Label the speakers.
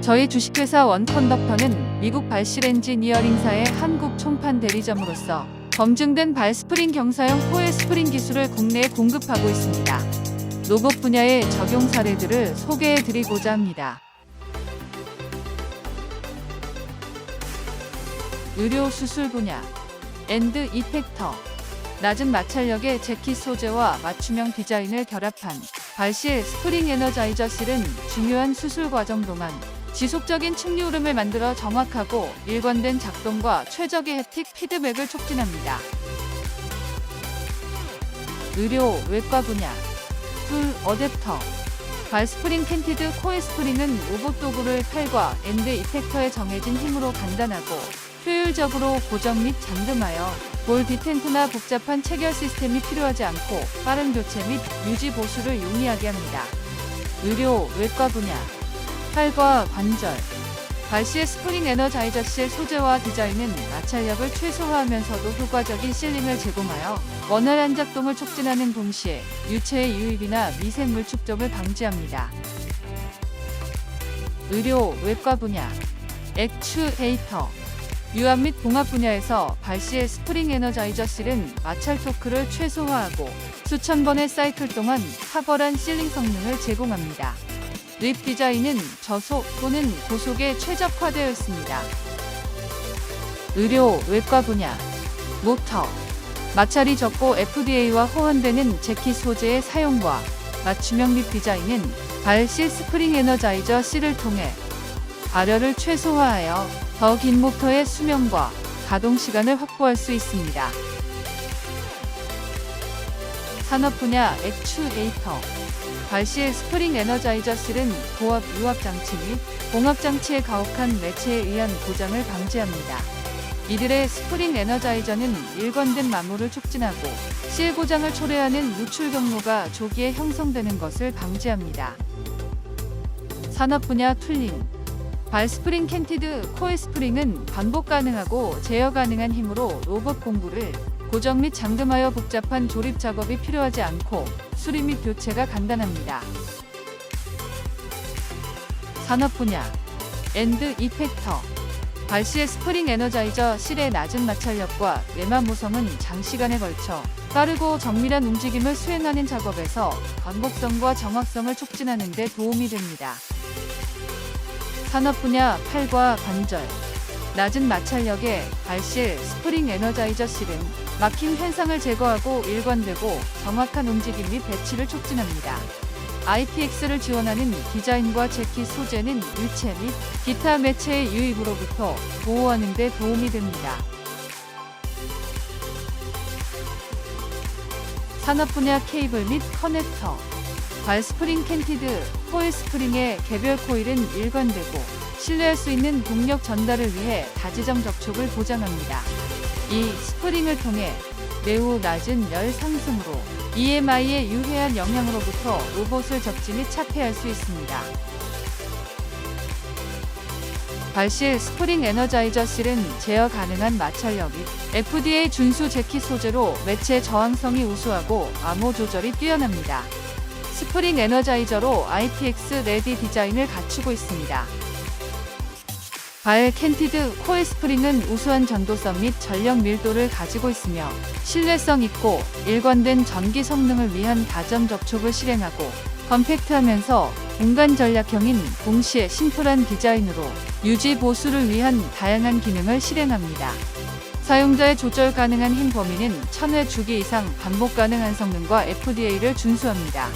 Speaker 1: 저희 주식회사 원컨덕터는 미국 발실 엔지니어링사의 한국 총판 대리점으로서 검증된 발 스프링 경사형 코일 스프링 기술을 국내에 공급하고 있습니다. 로봇 분야의 적용 사례들을 소개해 드리고자 합니다. 의료 수술 분야 엔드 이펙터 낮은 마찰력의 재킷 소재와 맞춤형 디자인을 결합한 발실 스프링 에너자이저 실은 중요한 수술 과정 동안 지속적인 측류 흐름을 만들어 정확하고 일관된 작동과 최적의 햅틱 피드백을 촉진합니다. 의료 외과 분야 풀 어댑터 발 스프링 캔티드 코일 스프링은 로봇 도구를 팔과 엔드 이펙터에 정해진 힘으로 간단하고 효율적으로 고정 및 잠금하여 볼 디텐트나 복잡한 체결 시스템이 필요하지 않고 빠른 교체 및 유지 보수를 용이하게 합니다. 의료 외과 분야 팔과 관절 발시의 스프링 에너자이저 실 소재와 디자인은 마찰력을 최소화하면서도 효과적인 실링을 제공하여 원활한 작동을 촉진하는 동시에 유체의 유입이나 미생물 축적을 방지합니다. 의료 외과 분야 액추에이터 유압 및 봉합 분야에서 발시의 스프링 에너자이저 실은 마찰 토크를 최소화하고 수천 번의 사이클 동안 탁월한 실링 성능을 제공합니다. 립 디자인은 저속 또는 고속에 최적화되어 있습니다. 의료 외과 분야 모터 마찰이 적고 FDA와 호환되는 재킷 소재의 사용과 맞춤형 립 디자인은 발실 스프링 에너자이저 C를 통해 발열을 최소화하여 더 긴 모터의 수명과 가동 시간을 확보할 수 있습니다. 산업 분야 액추에이터 발실 스프링 에너자이저 실은 고압 유압 장치 및 봉합 장치의 가혹한 매체에 의한 고장을 방지합니다. 이들의 스프링 에너자이저는 일관된 마모를 촉진하고 실 고장을 초래하는 누출 경로가 조기에 형성되는 것을 방지합니다. 산업 분야 툴링 발 스프링 캔티드 코일 스프링은 반복 가능하고 제어 가능한 힘으로 로봇 공구를 고정 및 잠금하여 복잡한 조립 작업이 필요하지 않고 수리 및 교체가 간단합니다. 산업 분야 엔드 이펙터 발시의 스프링 에너자이저 실의 낮은 마찰력과 내만 모성은 장시간에 걸쳐 빠르고 정밀한 움직임을 수행하는 작업에서 반복성과 정확성을 촉진하는 데 도움이 됩니다. 산업 분야 팔과 관절 낮은 마찰력의 발실 스프링 에너자이저 실은 막힘 현상을 제거하고 일관되고 정확한 움직임 및 배치를 촉진합니다. IPX를 지원하는 디자인과 재킷 소재는 일체 및 기타 매체의 유입으로부터 보호하는 데 도움이 됩니다. 산업 분야 케이블 및 커넥터 발 스프링 캔티드 코일 스프링의 개별 코일은 일관되고 신뢰할 수 있는 동력 전달을 위해 다지점 접촉을 보장합니다. 이 스프링을 통해 매우 낮은 열 상승으로 EMI의 유해한 영향으로부터 로봇을 접지 및 차폐할 수 있습니다. 발실 스프링 에너자이저 실은 제어 가능한 마찰력 및 FDA 준수 재킷 소재로 매체 저항성이 우수하고 암호 조절이 뛰어납니다. 스프링 에너자이저로 IPX 레디 디자인을 갖추고 있습니다. 발 캔티드 코일 스프링은 우수한 전도성 및 전력 밀도를 가지고 있으며 신뢰성 있고 일관된 전기 성능을 위한 다점 접촉을 실행하고 컴팩트하면서 공간 전략형인 동시에 심플한 디자인으로 유지 보수를 위한 다양한 기능을 실행합니다. 사용자의 조절 가능한 힘 범위는 1000회 주기 이상 반복 가능한 성능과 FDA를 준수합니다.